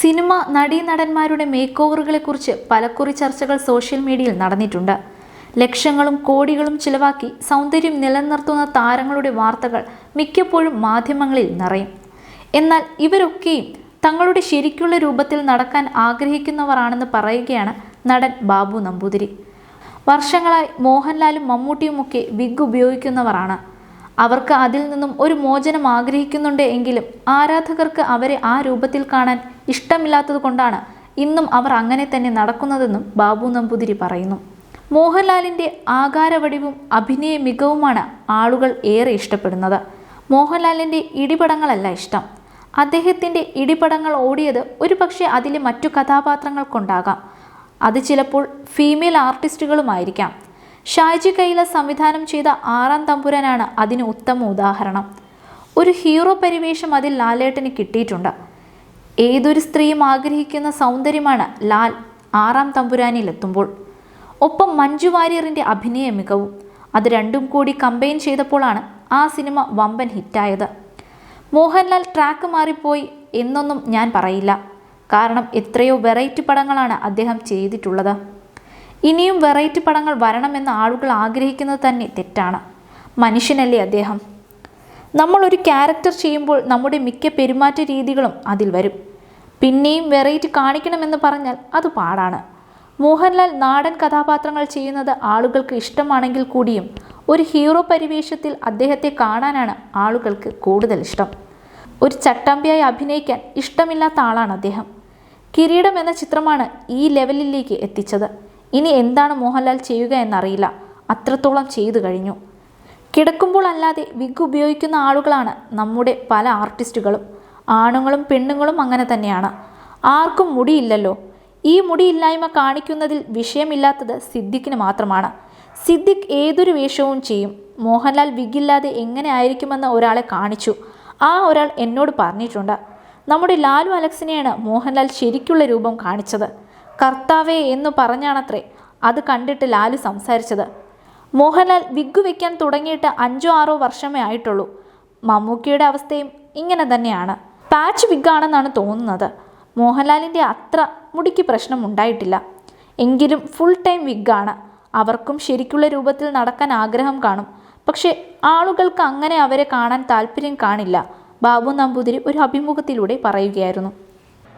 Cinema നടീനടന്മാരുടെ make ഓവറുകളെക്കുറിച്ച് പലക്കുറി ചർച്ചകൾ social മീഡിയയിൽ നടന്നിട്ടുണ്ട്. ലക്ഷങ്ങളും കോടികളും ചിലവാക്കി സൗന്ദര്യം നിലനിർത്തുന്ന താരങ്ങളുടെ വാർത്തകൾ മിക്കപ്പോഴും മാധ്യമങ്ങളിൽ നിറയും. എന്നാൽ ഇവരൊക്കെയും തങ്ങളുടെ ശരിക്കുള്ള രൂപത്തിൽ നടക്കാൻ ആഗ്രഹിക്കുന്നവരാണെന്ന് പറയുകയാണ് നടൻ ബാബു നമ്പൂതിരി. വർഷങ്ങളായി മോഹൻലാലും മമ്മൂട്ടിയുമൊക്കെ വിഗ് ഉപയോഗിക്കുന്നവരാണ്. അവർക്ക് അതിൽ നിന്നും ഒരു മോചനം ആഗ്രഹിക്കുന്നുണ്ട് എങ്കിലും ആരാധകർക്ക് അവരെ ആ രൂപത്തിൽ കാണാൻ ഇഷ്ടമില്ലാത്തത് കൊണ്ടാണ് ഇന്നും അവർ അങ്ങനെ തന്നെ നടക്കുന്നതെന്നും ബാബു നമ്പൂതിരി പറയുന്നു. മോഹൻലാലിന്റെ ആകാരവടിവും അഭിനയ മികവുമാണ് ആളുകൾ ഏറെ ഇഷ്ടപ്പെടുന്നത്. മോഹൻലാലിന്റെ ഇടിപടങ്ങളല്ല ഇഷ്ടം. അദ്ദേഹത്തിന്റെ ഇടിപടങ്ങൾ ഓടിയത് ഒരുപക്ഷെ അതിലെ മറ്റു കഥാപാത്രങ്ങൾക്കുണ്ടാകാം. അത് ചിലപ്പോൾ ഫീമെയിൽ ആർട്ടിസ്റ്റുകളുമായിരിക്കാം. ഷാജി കൈല സംവിധാനം ചെയ്ത ആറാം തമ്പുരാനാണ് അതിന് ഉത്തമ ഉദാഹരണം. ഒരു ഹീറോ പരിവേഷം അതിൽ ലാലേട്ടന് കിട്ടിയിട്ടുണ്ട്. ഏതൊരു സ്ത്രീയും ആഗ്രഹിക്കുന്ന സൗന്ദര്യമാണ് ലാൽ ആറാം തമ്പുരാനിലെത്തുമ്പോൾ ഒപ്പം മഞ്ജു വാര്യറിന്റെ അഭിനയ മികവും അത് രണ്ടും കൂടി കമ്പൈൻ ചെയ്തപ്പോഴാണ് ആ സിനിമ വമ്പൻ ഹിറ്റായത്. മോഹൻലാൽ ട്രാക്ക് മാറിപ്പോയി എന്നൊന്നും ഞാൻ പറയില്ല. കാരണം എത്രയോ വെറൈറ്റി പടങ്ങളാണ് അദ്ദേഹം ചെയ്തിട്ടുള്ളത്. ഇനിയും വെറൈറ്റി പടങ്ങൾ വരണമെന്ന് ആളുകൾ ആഗ്രഹിക്കുന്നത് തന്നെ തെറ്റാണ്. മനുഷ്യനല്ലേ അദ്ദേഹം? നമ്മൾ ഒരു ക്യാരക്ടർ ചെയ്യുമ്പോൾ നമ്മുടെ മിക്ക പെരുമാറ്റ രീതികളും അതിൽ വരും. പിന്നെയും വെറൈറ്റി കാണിക്കണമെന്ന് പറഞ്ഞാൽ അത് പാടാണ്. മോഹൻലാൽ നാടൻ കഥാപാത്രങ്ങൾ ചെയ്യുന്നത് ആളുകൾക്ക് ഇഷ്ടമാണെങ്കിൽ കൂടിയും ഒരു ഹീറോ പരിവേഷത്തിൽ അദ്ദേഹത്തെ കാണാനാണ് ആളുകൾക്ക് കൂടുതൽ ഇഷ്ടം. ഒരു ചട്ടമ്പിയായി അഭിനയിക്കാൻ ഇഷ്ടമില്ലാത്ത ആളാണ് അദ്ദേഹം. കിരീടം എന്ന ചിത്രമാണ് ഈ ലെവലിലേക്ക് എത്തിച്ചത്. ഇനി എന്താണ് മോഹൻലാൽ ചെയ്യുക എന്നറിയില്ല. അത്രത്തോളം ചെയ്തു കഴിഞ്ഞു. കിടക്കുമ്പോൾ അല്ലാതെ വിഗ് ഉപയോഗിക്കുന്ന ആളുകളാണ് നമ്മുടെ പല ആർട്ടിസ്റ്റുകളും. ആണുങ്ങളും പെണ്ണുങ്ങളും അങ്ങനെ തന്നെയാണ്. ആർക്കും മുടിയില്ലല്ലോ. ഈ മുടിയില്ലായ്മ കാണിക്കുന്നതിൽ വിഷയമില്ലാത്തത് സിദ്ദിഖിന് മാത്രമാണ്. സിദ്ദിഖ് ഏതൊരു വേഷവും ചെയ്യും. മോഹൻലാൽ വിഗില്ലാതെ എങ്ങനെ ആയിരിക്കുമെന്ന് ഒരാളെ കാണിച്ചു. ആ ഒരാൾ എന്നോട് പറഞ്ഞിട്ടുണ്ട്. നമ്മുടെ ലാലു അലക്സിനെയാണ് മോഹൻലാൽ ശരിക്കുള്ള രൂപം കാണിച്ചത്. കർത്താവേ എന്നു പറഞ്ഞാണത്രേ. അത് കണ്ടിട്ട് ലാലു സംസാരിച്ചത്. മോഹൻലാൽ വിഗ് വയ്ക്കാൻ തുടങ്ങിയിട്ട് അഞ്ചോ ആറോ വർഷമേ ആയിട്ടുള്ളൂ. മമ്മൂക്കിയുടെ അവസ്ഥയും ഇങ്ങനെ തന്നെയാണ്. പാച്ച് വിഗ്ഗാണെന്നാണ് തോന്നുന്നത്. മോഹൻലാലിന്റെ അത്ര മുടിക്ക് പ്രശ്നം ഉണ്ടായിട്ടില്ല. എങ്കിലും ഫുൾ ടൈം വിഗ്ഗാണ് അവർക്കും ശരിക്കുള്ള രൂപത്തിൽ നടക്കാൻ ആഗ്രഹം കാണും. പക്ഷേ ആളുകൾക്ക് അങ്ങനെ അവരെ കാണാൻ താല്പര്യം കാണില്ല. ബാബു നമ്പൂതിരി ഒരു അഭിമുഖത്തിലൂടെ പറയുകയായിരുന്നു.